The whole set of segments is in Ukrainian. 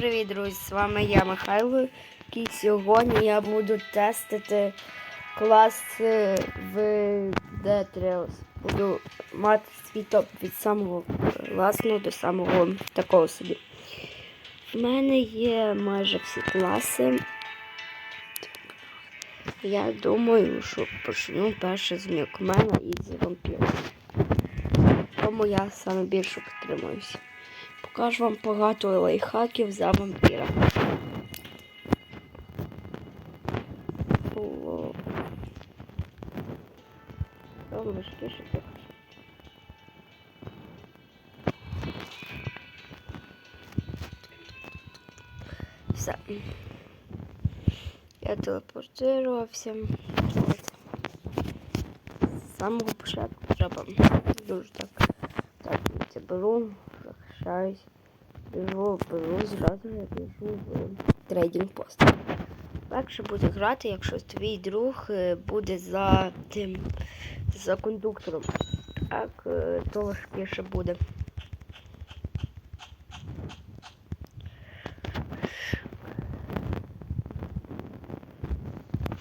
привіт, друзі! З вами я, Михайло. І сьогодні я буду тестити клас е, в Dead Trails. Буду мати свій топ від самого класного до самого такого собі. У мене є майже всі класи. Я думаю, що почну перше з Мілкмена і з вампіра. Тому я саме більше підтримуюся. Покажу вам багато лайфхаків за вампіра. О. Там важкіше трохи. Все. Я телепортувався. От. З самого початку треба дуже так. Так, це беру, Захищаюсь, біжу, беру, зразу я біжу в трейдинг пост. Легше буде грати, якщо твій друг е, буде за тим, за кондуктором. Так, е, то важкіше буде.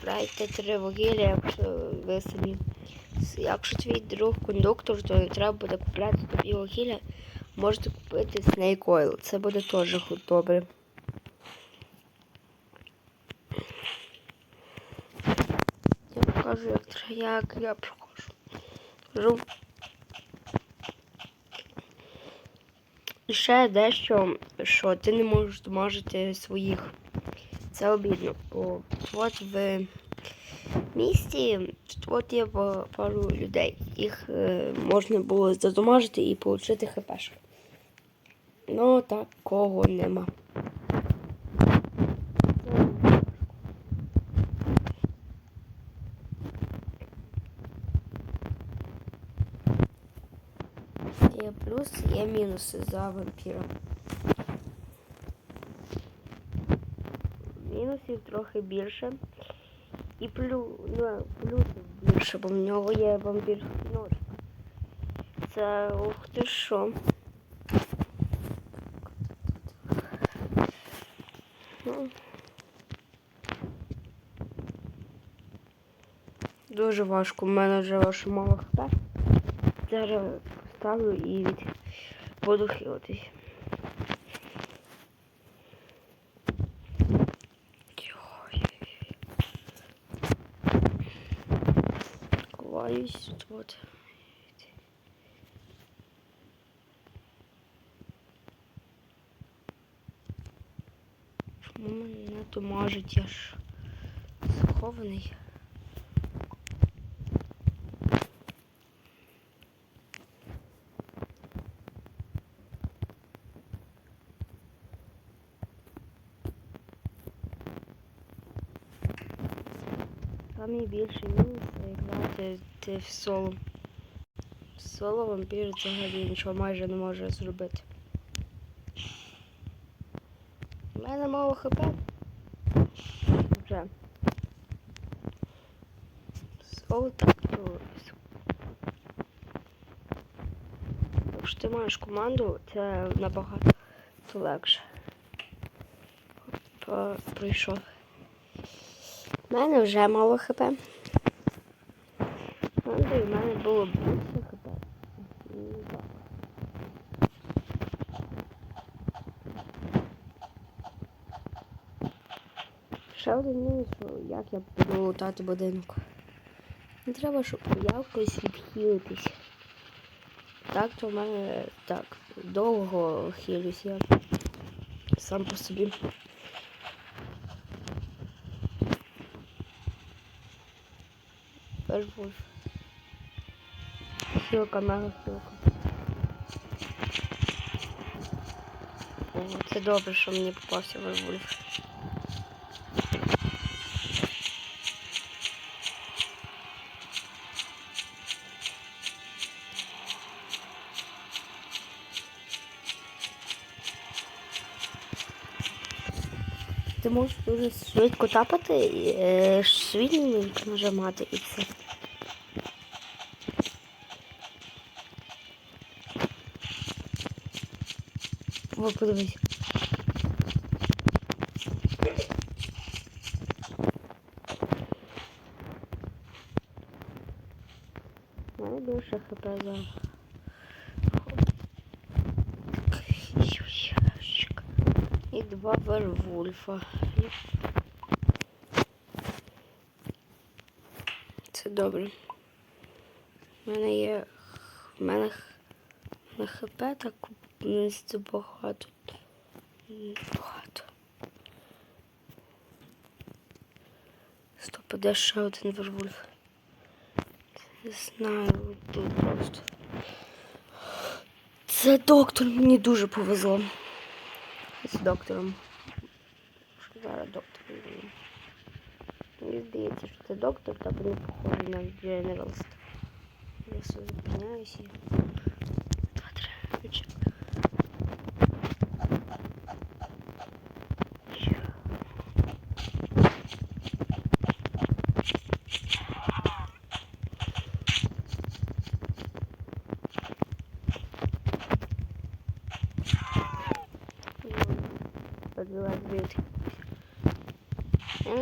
Брайте три вугілля, якщо ви самі. Якщо твій друг кондуктор, то треба буде купляти тобі вугілля. Можете купити Snake Oil. Це буде теж добре. Я покажу, як, як я проходжу. Кажу. І ще дещо, що ти не можеш домажити своїх. Це обідно. Бо от в місті от є пару людей. Їх е, можна було задомажити і отримати хпшку. Ну такого нема. Є плюси, є мінуси за вампіром. Мінусів трохи більше. І плю... ну, плюсів більше, бо в нього є вампірський нож. Це ух ти що. Дуже важко, у мене вже ваше мало хп. Зараз поставлю і від... буду хилитись. Ховаюсь тут. Чому мене домажить, я ж схований. Самий більший мінус грати ти в соло. Соло вампір взагалі нічого майже не може зробити. У мене мало хп. Вже. Так. Якщо ти маєш команду, це набагато легше. Прийшов. У мене вже мало хп. Андрій, у мене було більше хп. І так. Ще один як я буду лутати будинок. Не треба, щоб якось відхилитись. Так, то в мене так, довго хилюсь я сам по собі. Вервольф. Хілка, мега хілка. О, це добре, що мені попався Вервольф. ти можеш дуже швидко тапати, і свій швидко нажимати і все. О, подивись. Мене більше хп зараз. Два вервульфа. Це добре. У мене є. В мене, на хп так не багато. Багато. Стоп, де ще один вервульф? Не знаю, тут просто. Це доктор, мені дуже повезло. З доктором. Що доктор буде? Мені здається, що доктор, так не похожий на Дженералст. Я все зупиняюся.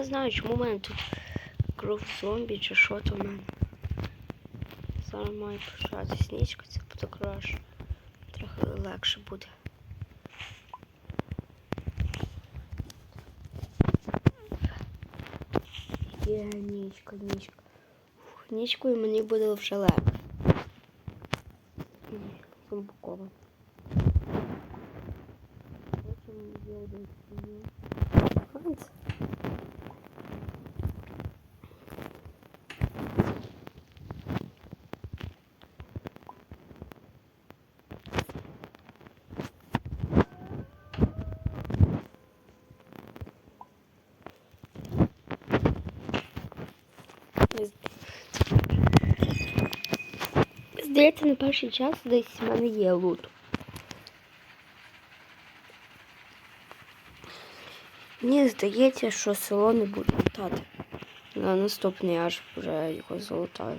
Знаю, чому в мене тут кров зомбі чи що то в мене. Зараз маю почати снічка, це буде краще. Трохи легше буде. Є нічка, нічка. Фух, Нічкою мені буде вже легше. Зомбукова. Потім є синій. Здається, на перший час десь в мене є лут. Мені здається, що село не буде лутати. На наступний аж вже його залутаю.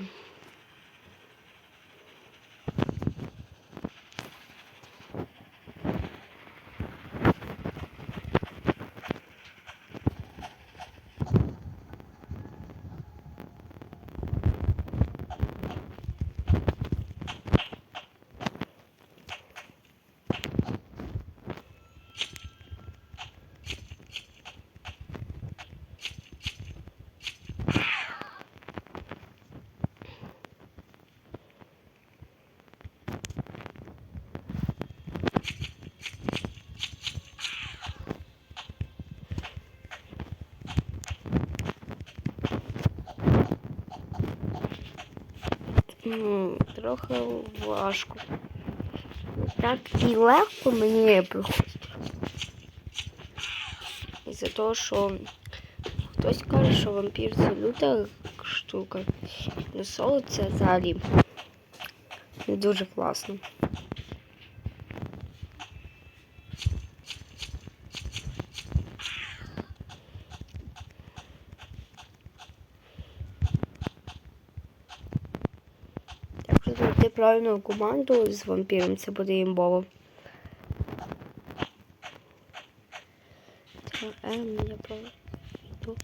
Трохи важко. Так і легко мені приходить. Із-за того, що хтось каже, що вампір це люта штука. Ну соло це взагалі не дуже класно. Якщо знайти правильну команду з вампіром, це буде імбово. Ем, я пройду.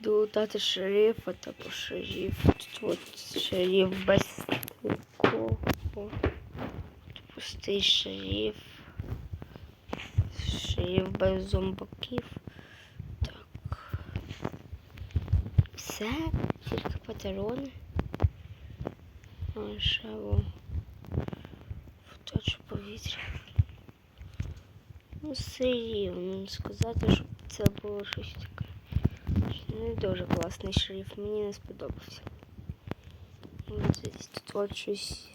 Йду дати шерифа, також шериф. Тут от шериф без нікого. Пустий шериф. Шериф без зомбаків. Все, тільки патрони. А ще во. Вточу повітря. Ну, все рівно сказати, щоб це було щось таке. Не дуже класний шрифт, мені не сподобався. Ось Десь тут от щось.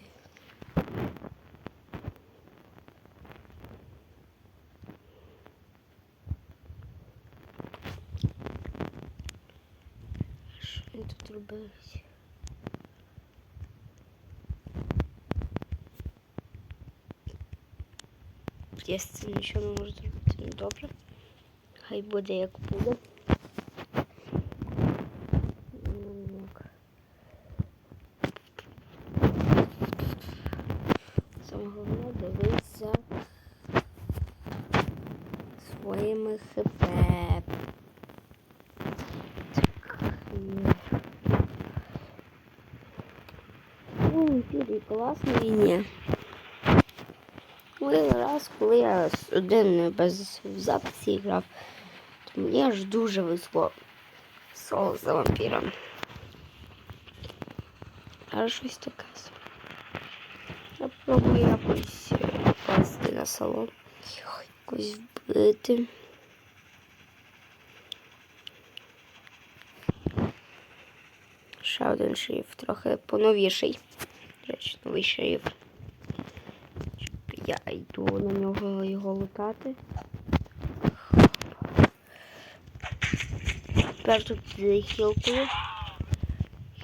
робився? Я з цим нічого не можу зробити. Ну добре. Хай буде як буде. Ну, як. Саме головне дивись за своїми хп. Так, і Юрій клас на війні. Один раз, коли я один без записі грав, то мені аж дуже везло соло за вампіром. Аж щось таке. Я пробую якось е, попасти на салон. Якось вбити. Ще один шрифт, трохи поновіший. Речі, новий шрифт. Я йду на нього його лутати. Тепер тут хілкою.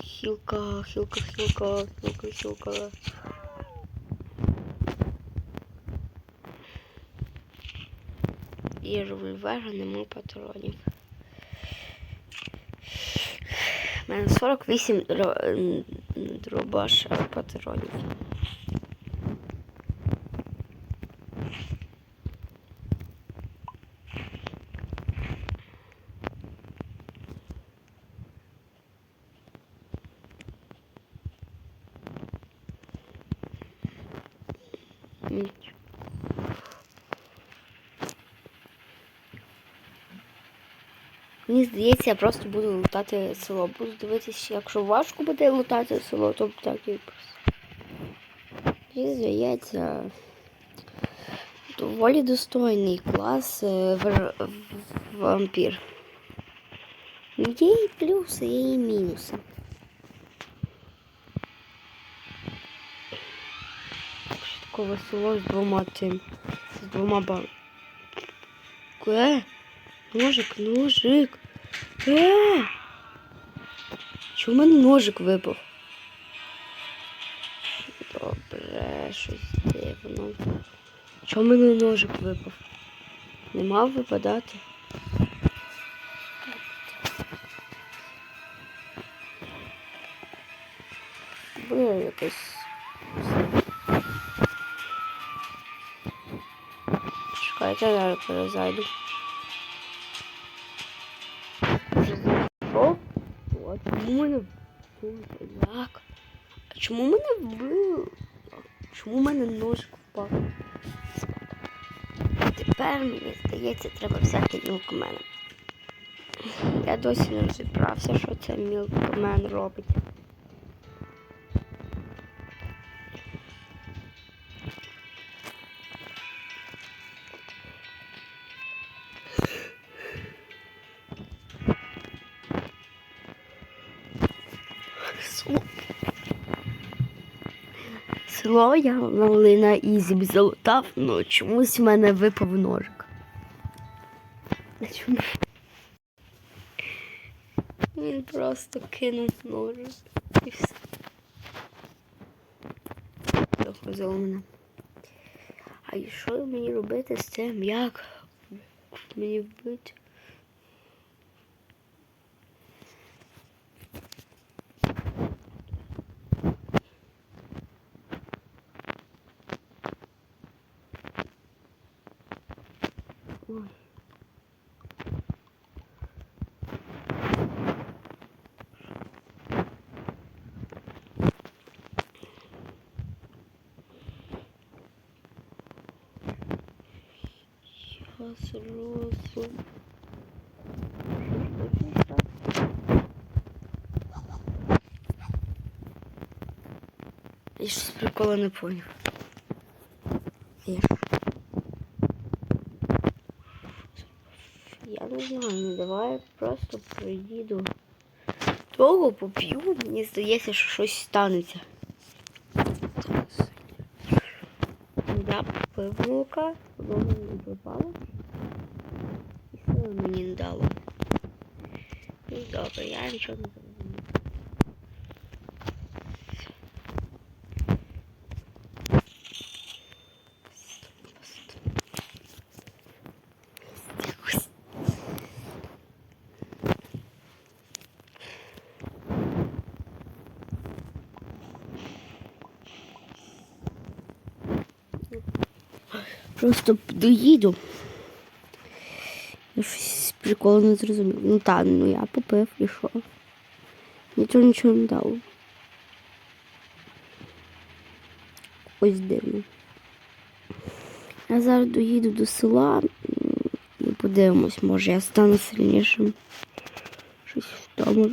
Хілка, хілка, хілка, хілка, хілка. Є револьвера, нема патронів. У мене 48 дро- м, дробаш патронів. Мені здається, я просто буду лутати село. Буду дивитися, якщо важко буде лутати село, то так і просто. Мені здається, доволі достойний клас е, в- вампір. Є і плюси, є і мінуси. Такого село з двома тим. З двома бан. Ножик, ножик. Е! Чому в мене ножик випав? Добре, щось дивно. Чому в мене ножик випав? Не мав випадати? Було якось. Чекайте, я зараз перезайду. Чому мене вбили? Як? А чому мене вбило? Чому в мене ножик впав? Тепер мені здається, треба взяти мілкомена. Я досі не розібрався, що це мілкомен робить. Село я могли на ізі залутав, але чомусь в мене випав ножик. Він просто кинув ножик і все. Захозило мене. А що мені робити з цим? Як мені вбити? Щас розум. Я щось прикола не поняв. Я не знаю, ну давай просто приїду. Того поп'ю, мені здається, що щось станеться. Я попив молока, воно мені попало. І сили мені не дало. Ну добре, я нічого не зрозумів. Якось. Просто доїду. Я щось приколу не зрозумів. Ну так, ну я попив і що. Нічого нічого не дало. Ось дивно. Я зараз доїду до села і подивимось, може я стану сильнішим. Щось в тому.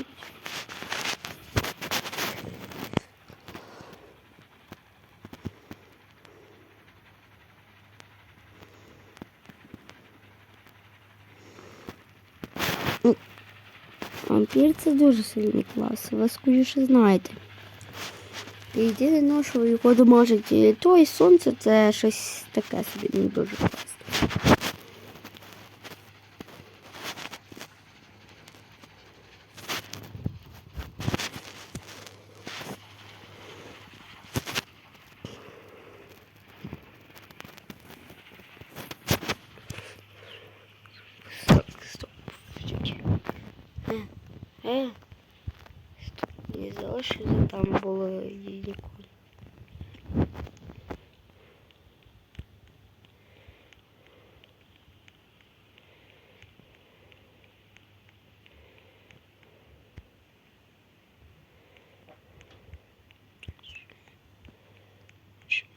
Вампір це дуже сильний клас. Ви скоріше знаєте. І Єдине, ну, що його домажить і то і сонце це щось таке собі не дуже класне. Стоп, стоп. чуть. Е, е. Стоп, не залишили там було її ніколи.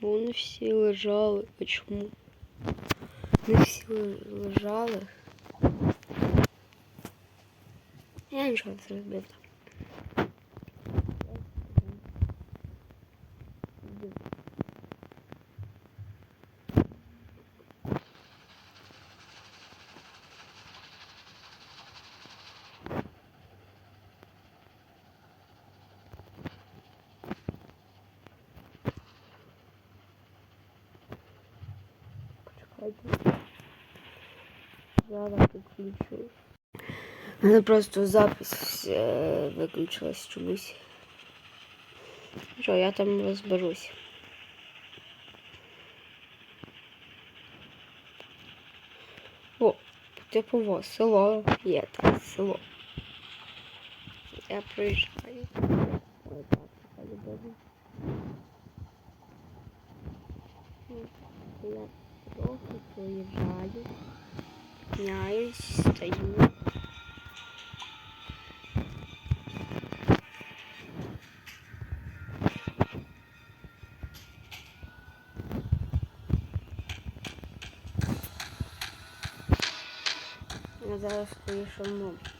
Чому все всі лежали? А чому? Не всі ле- лежали. Я нічого не зробив. Почекайте. Зараз підключу. Мене просто запись е, виключилась чомусь. Що, я там розберусь. О, типово, село є, так, село. Я приїжджаю. Ой, так, по-любому. Ну, трохи поїжджаю, Підняюсь, стою. Я зараз поїшов мов.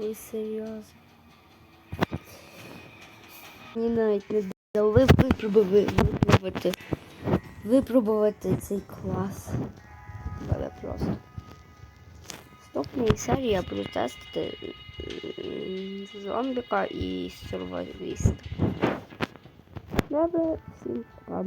Не серйозно. Мені навіть не дали випробувати, випробувати, випробувати цей клас. Мене просто. Наступній серії я буду тестити зомбіка і сурваліста. Добре, всім пока.